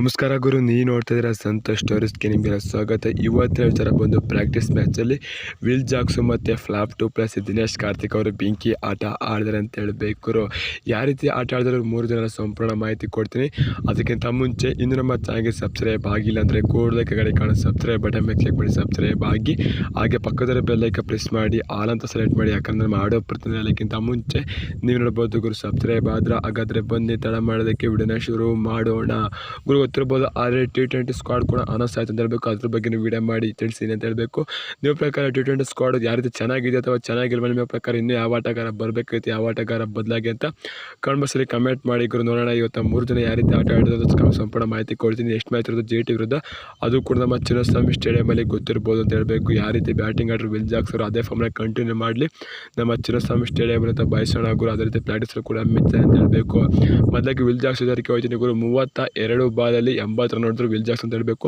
ನಮಸ್ಕಾರ ಗುರು, ನೀವು ನೋಡ್ತಾ ಇದ್ದೀರಾ ಸಂತೋಷ್ ಸ್ಟೋರೀಸ್ಗೆ ನಿಮಗೆ ಸ್ವಾಗತ. ಇವತ್ತಿನ ವಿಚಾರ ಬಂದು ಪ್ರಾಕ್ಟೀಸ್ ಮ್ಯಾಚಲ್ಲಿ ವಿಲ್ ಜಾಕ್ಸು ಮತ್ತು flap to plus Dinesh Karthik ಅವರು ಬೆಂಕಿ ಆಟ ಆಡಿದಾರೆ ಅಂತ ಹೇಳಬೇಕು ಯಾವ ರೀತಿ ಆಟ ಆಡಿದ್ರು ಮೂರು ಜನರ ಸಂಪೂರ್ಣ ಮಾಹಿತಿ ಕೊಡ್ತೀನಿ. ಅದಕ್ಕಿಂತ ಮುಂಚೆ ಇನ್ನು ನಮ್ಮ ಚಾನಲ್ಗೆ ಸಬ್ಸ್ಕ್ರೈಬ್ ಆಗಿಲ್ಲ ಅಂದರೆ ಕೂಡಲೇ ಕಡೆ ಕಾಣೋ ಸಬ್ಸ್ಕ್ರೈಬ್ ಬಟನ್ ಮೇಲೆ ಕ್ಲಿಕ್ ಮಾಡಿ ಸಬ್ಸ್ಕ್ರೈಬ್ ಆಗಿ, ಹಾಗೆ ಪಕ್ಕದಲ್ಲಿ ಬೆಲ್ಲೈಕ ಪ್ರೆಸ್ ಮಾಡಿ, ಆಲ್ ಅಂತ ಸೆಲೆಕ್ಟ್ ಮಾಡಿ, ಯಾಕಂದ್ರೆ ನಮ್ಮ ಆಡೋ ಪ್ರತಿನಿಧಿಕ್ಕಿಂತ ಮುಂಚೆ ನೀವು ನೋಡ್ಬೋದು ಗುರು ಸಬ್ಸ್ಕ್ರೈಬ್ ಆದ್ರೆ ಹಾಗಾದರೆ ಬನ್ನಿ, ತಡ ಮಾಡೋದಕ್ಕೆ ವಿಡಿಯೋನ ಶುರು ಮಾಡೋಣ. ಗುರು ಗೊತ್ತಿರ್ಬೋದು ಆದರೆ ಟಿ ಟ್ವೆಂಟಿ ಸ್ಕ್ವಾಡ್ ಕೂಡ ಅನೌನ್ಸ್ ಆಯಿತು ಅಂತ ಹೇಳಬೇಕು. ಅದ್ರ ಬಗ್ಗೆ ನೀವು ವಿಡಿಯೋ ಮಾಡಿ ತಿಳಿಸಿದೆ ಅಂತ ಹೇಳಬೇಕು. ನಿಮ್ಮ ಪ್ರಕಾರ ಟಿ ಟ್ವೆಂಟಿ ಸ್ಕ್ವಾಡ್ ಯಾವ ರೀತಿ ಚೆನ್ನಾಗಿದೆ ಅಥವಾ ಚೆನ್ನಾಗಿಲ್ವ ನಿಮ್ಮ ಪ್ರಕಾರ ಇನ್ನೂ ಯಾವ ಆಟಗಾರ ಬರಬೇಕೈತಿ ಯಾವ ಆಟಗಾರ ಬದಲಾಗಿ ಅಂತ ಕಮೆಂಟ್ ಕಮೆಂಟ್ ಮಾಡಿ. ಇವರು ನೋಡೋಣ ಇವತ್ತು ಮೂರು ಜನ ಯಾವ ರೀತಿ ಆಟ ಆಡೋದು ಸಂಪೂರ್ಣ ಮಾಹಿತಿ ಕೊಡ್ತೀನಿ. ಎಷ್ಟು ಮ್ಯಾಚ್ ಇರೋದು ಜೆ ಟಿ ವಿರುದ್ಧ, ಅದು ಕೂಡ ನಮ್ಮ ಚಿನ್ನಸ್ವಾಮಿ ಸ್ಟೇಡಿಯಮಲ್ಲಿ ಗೊತ್ತಿರ್ಬೋದು ಅಂತ ಹೇಳಬೇಕು. ಯಾವ ರೀತಿ ಬ್ಯಾಟಿಂಗ್ ಆಡ್ರು ವಿಲ್ ಜಾಕ್ಸ್ ಅವರು ಅದೇ ಫಾರ್ಮ್ನ ಕಂಟಿನ್ಯೂ ಮಾಡಲಿ. ನಮ್ಮ ಚಿನ್ನಸ್ವಾಮಿ ಸ್ಟೇಡಿಯಮ್ ಅಂತ ಬಯಸೋಣ ಅದೇ ರೀತಿ ಪ್ರಾಕ್ಟೀಸ್ ಕೂಡ ಮಿಚ್ಚ ಅಂತ ಹೇಳಬೇಕು. ಮೊದಲಾಗಿ ವಿಲ್ ಜಾಕ್ಸ್ ಇದಕ್ಕೆ ಹೋಗ್ತೀನಿ ಗುರು. ಮೂವತ್ತ ಎರಡು ಬಾಲಲ್ಲಿ ಎಂಬತ್ತು ರನ್ ಹೊಡೆದ್ರು ವಿಲ್ ಜಾಕ್ಸ್ ಅಂತ ಹೇಳಬೇಕು.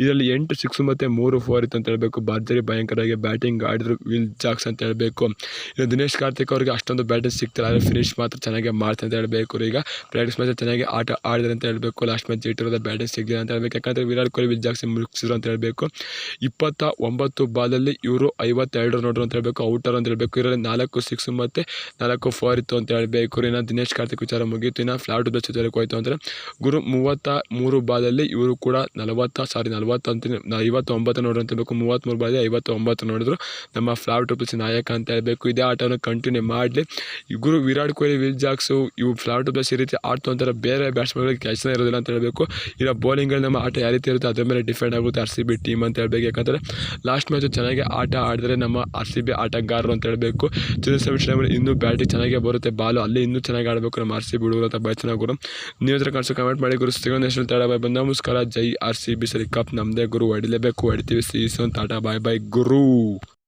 ಇದರಲ್ಲಿ ಎಂಟು, ಸಿಕ್ಸ್ ಮತ್ತು ಮೂರು ಫೋರ್ ಇತ್ತು ಅಂತ ಹೇಳಬೇಕು. ಭರ್ಜರಿ ಭಯಂಕರವಾಗಿ ಬ್ಯಾಟಿಂಗ್ ಆಡಿದ್ರು ವಿಲ್ ಜಾಕ್ಸ್ ಅಂತ ಹೇಳಬೇಕು. ಇನ್ನು ದಿನೇಶ್ ಕಾರ್ತಿಕ್ ಅವರಿಗೆ ಅಷ್ಟೊಂದು ಬ್ಯಾಟಿಂಗ್ ಸಿಗ್ತಾರೆ ಆದರೆ ಫಿನಿಶ್ ಮಾತ್ರ ಚೆನ್ನಾಗಿ ಮಾಡ್ತಾರೆ ಅಂತ ಹೇಳಬೇಕು. ಈಗ ಪ್ರಾಕ್ಟೀಸ್ ಮ್ಯಾಚ್ ಚೆನ್ನಾಗಿ ಆಟ ಆಡಿದ್ರೆ ಅಂತ ಹೇಳಬೇಕು. ಲಾಸ್ಟ್ ಮ್ಯಾಚ್ ಇರೋದ ಬ್ಯಾಟಿಂಗ್ ಸಿಗಲಿಲ್ಲ ಅಂತ ಹೇಳಬೇಕು. ಯಾಕಂದರೆ ವಿರಾಟ್ ಕೊಹ್ಲಿ, ವಿಲ್ ಜಾಕ್ಸ್ ಮುಗಿಸಿದ್ರು ಅಂತ ಹೇಳಬೇಕು. ಇಪ್ಪತ್ತ ಒಂಬತ್ತು ಬಾಲಲ್ಲಿ ಇವರು ಐವತ್ತೆರಡು ರನ್ ಹೊಡೆದ್ರು ಅಂತ ಹೇಳಬೇಕು. ಔಟರ್ ಅಂತ ಹೇಳಬೇಕು. ಇದರಲ್ಲಿ ನಾಲ್ಕು, ಸಿಕ್ಸ್ ಮತ್ತು ನಾಲ್ಕು ಫೋರ್ ಇತ್ತು ಅಂತ ಹೇಳಬೇಕು. ಇನ್ನು ದಿನೇಶ್ ಕಾರ್ತಿಕ್ ವಿಚಾರ ಮುಗೀತು. ಇನ್ನು ಫ್ಲಾಟ್ ಬೆಸ್ಟ್ ವಿಚಾರಕ್ಕೆ ಹೋಯಿತು ಅಂದರೆ ಗುರು ಮೂವತ್ತ ಮೂರು ಬಾಲಲ್ಲಿ ಇವರು ಕೂಡ ನಲವತ್ತ, ಸಾರಿ ಅಂತೀನಿ ಐವತ್ತೊಂಬತ್ತು ಅಂತ ಹೇಳಬೇಕು ಮೂವತ್ತ್ಮೂರು ಬಾಲಲ್ಲಿ ಐವತ್ತೊಂಬತ್ತು ನೋಡಿದ್ರು. ನಮ್ಮ ಫ್ಲಾಟ್ ಟುಪ್ಲಿಸ್ ನಾಯಕ ಅಂತ ಹೇಳಬೇಕು. ಇದೇ ಆಟವನ್ನು ಕಂಟಿನ್ಯೂ ಮಾಡಲಿ. ಇವರು ವಿರಾಟ್ ಕೊಹ್ಲಿ, ವಿಲ್ ಜಾಕ್ಸು, ಇವು ಫ್ಲಾಟ್ ಪ್ಲಸ್ ಈ ರೀತಿ ಆಡ್ತು ಅಂತಾರೆ. ಬೇರೆ ಬ್ಯಾಟ್ಸ್ಮನ್ಗಳಿಗೆ ಕೆಲಸ ಇರೋದಿಲ್ಲ ಅಂತ ಹೇಳಬೇಕು. ಇಲ್ಲ ಬೌಲಿಂಗಲ್ಲಿ ನಮ್ಮ ಆಟ ಯಾವ ರೀತಿ ಇರುತ್ತೆ, ಅದ್ರ ಮೇಲೆ ಡಿಫೆಂಡ್ ಆಗುತ್ತೆ ಆರ್ ಸಿ ಬಿ ಟೀಮ್ ಅಂತ ಹೇಳಬೇಕು. ಯಾಕಂದರೆ ಲಾಸ್ಟ್ ಮ್ಯಾಚು ಚೆನ್ನಾಗಿ ಆಟ ಆಡಿದ್ರೆ ನಮ್ಮ ಆರ್ ಸಿ ಬಿ ಆಟಗಾರರು ಅಂತ ಹೇಳಬೇಕು. ಚಿನ್ನಸ್ವಾಮಿ ಇನ್ನೂ ಬ್ಯಾಟಿಂಗ್ ಚೆನ್ನಾಗೇ ಬರುತ್ತೆ. ಬಾಲು ಅಲ್ಲಿ ಇನ್ನೂ ಚೆನ್ನಾಗಿ ಆಡಬೇಕು ನಮ್ಮ ಆರ್ ಸಿ ಬಿ ಹುಡುಗರು ಅಂತ ಗುರು. ನೀವು ಹತ್ರ ಕಮೆಂಟ್ ಮಾಡಿ ಗುರು. ಸಿಗೋ ನ್ಯಾಷನಲ್ ಟಾಟಾ ಬಾಯ್ ಬಂದ ನಮಸ್ಕಾರ ಜೈ ಆರ್ ಸಿ ಬಿ ಸರಿ. ಕಪ್ ನಮ್ಮದೇ ಗುರು. ಹೊಡಿಲೇಬೇಕು. ಹೊಡಿತೀವಿ. ಸೀಸನ್. ಸೋನ್ ಟಾಟಾ, ಬಾಯ್ ಬಾಯ್, ಗುರು.